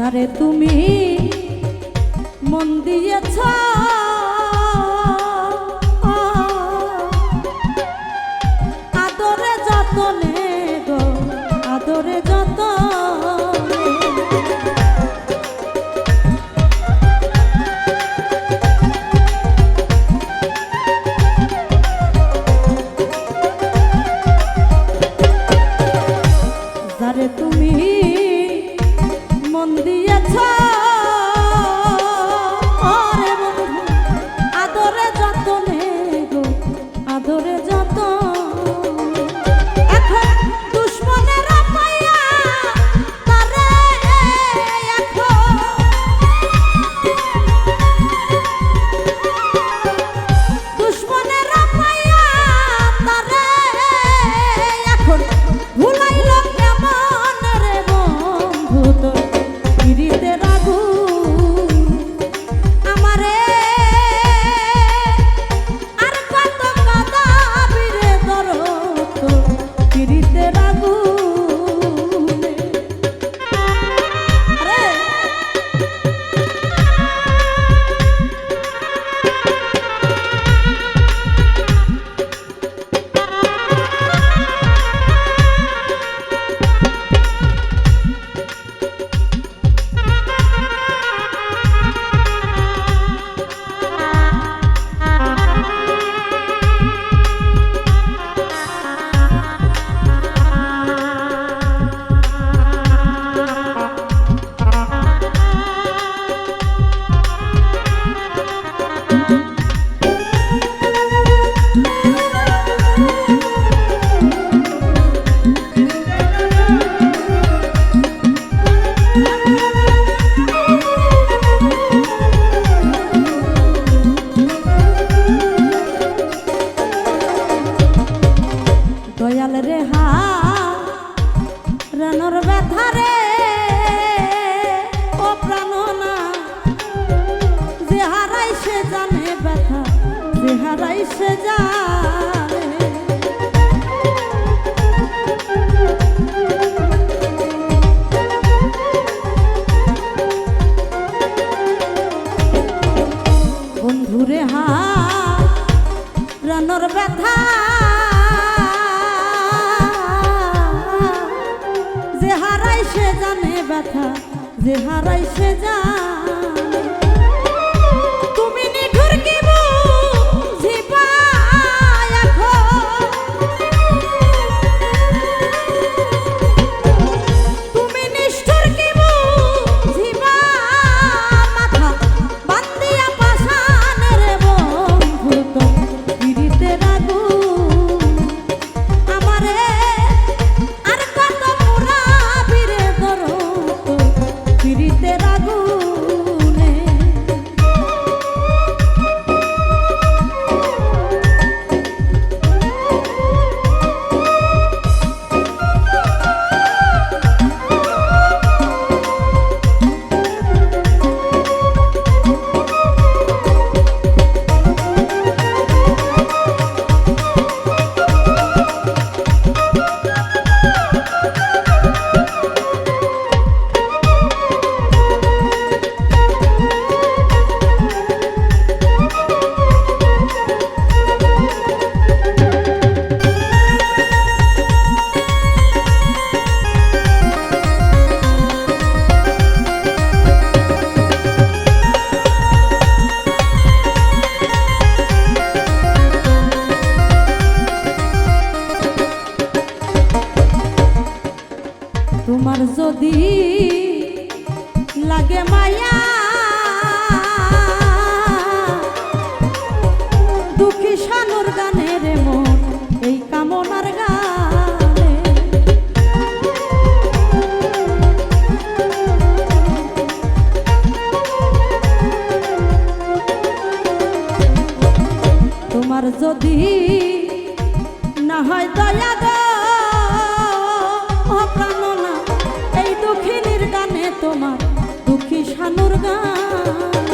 যারে তুমি মন দিয়েছা পুরানোর ব্যথা রে। ব্যথা যে হারাই সে যায় লাগে মায়া দুঃখী সানুর গানের মন এই যদি না হয় দয়া দো প্রাণ সখিনীর গানে তোমার দুঃখী সানুর গান।